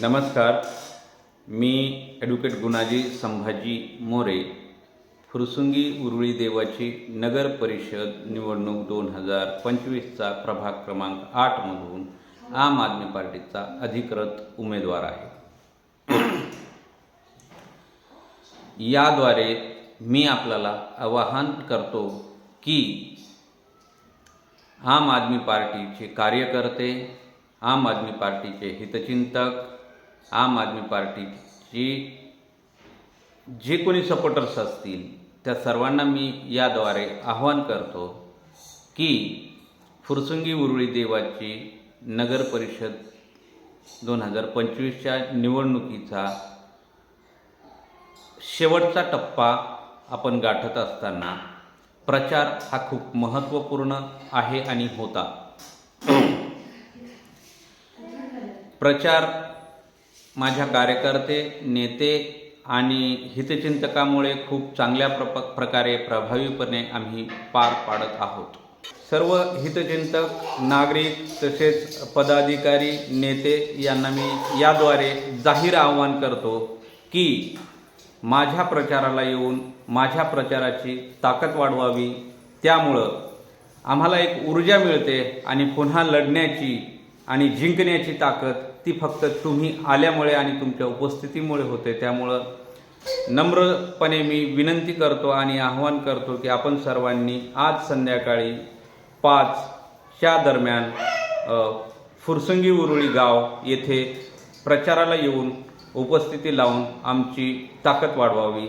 नमस्कार. मी ॲडव्होकेट गुणाजी संभाजी मोरे फुरसुंगी उरुळी देवाची नगर परिषद निवडणूक दोन हजार पंचवीसचा प्रभाग क्रमांक आठमधून आम आदमी पार्टीचा अधिकृत उमेदवार आहे. याद्वारे मी आपल्याला आवाहन करतो की आम आदमी पार्टीचे कार्यकर्ते आम आदमी पार्टीचे हितचिंतक आम आदमी पार्टीची जे कोणी सपोर्टर्स असतील त्या सर्वांना मी याद्वारे आवाहन करतो की फुरसुंगी उरुळी देवाची नगर परिषद दोन हजार पंचवीसच्या निवडणुकीचा शेवटचा टप्पा आपण गाठत असताना प्रचार हा खूप महत्त्वपूर्ण आहे आणि होता. प्रचार माझ्या कार्यकर्ते नेते आणि हितचिंतकामुळे खूप चांगल्या प्रप प्रकारे प्रभावीपणे आम्ही पार पाडत आहोत. सर्व हितचिंतक नागरिक तसेच पदाधिकारी नेते यांना मी याद्वारे जाहीर आवाहन करतो की माझ्या प्रचाराला येऊन माझ्या प्रचाराची ताकद वाढवावी. त्यामुळं आम्हाला एक ऊर्जा मिळते आणि पुन्हा लढण्याची आणि जिंकण्याची ताकद ती फक्त तुम्ही आल्यामुळे आणि तुमच्या उपस्थितीमुळे होते. त्यामुळं नम्रपणे मी विनंती करतो आणि आवाहन करतो की आपण सर्वांनी आज संध्याकाळी पाचच्या दरम्यान फुरसंगी उरुळी गाव येथे प्रचाराला येऊन उपस्थिती लावून आमची ताकद वाढवावी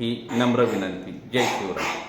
ही नम्र विनंती. जय शिवराय.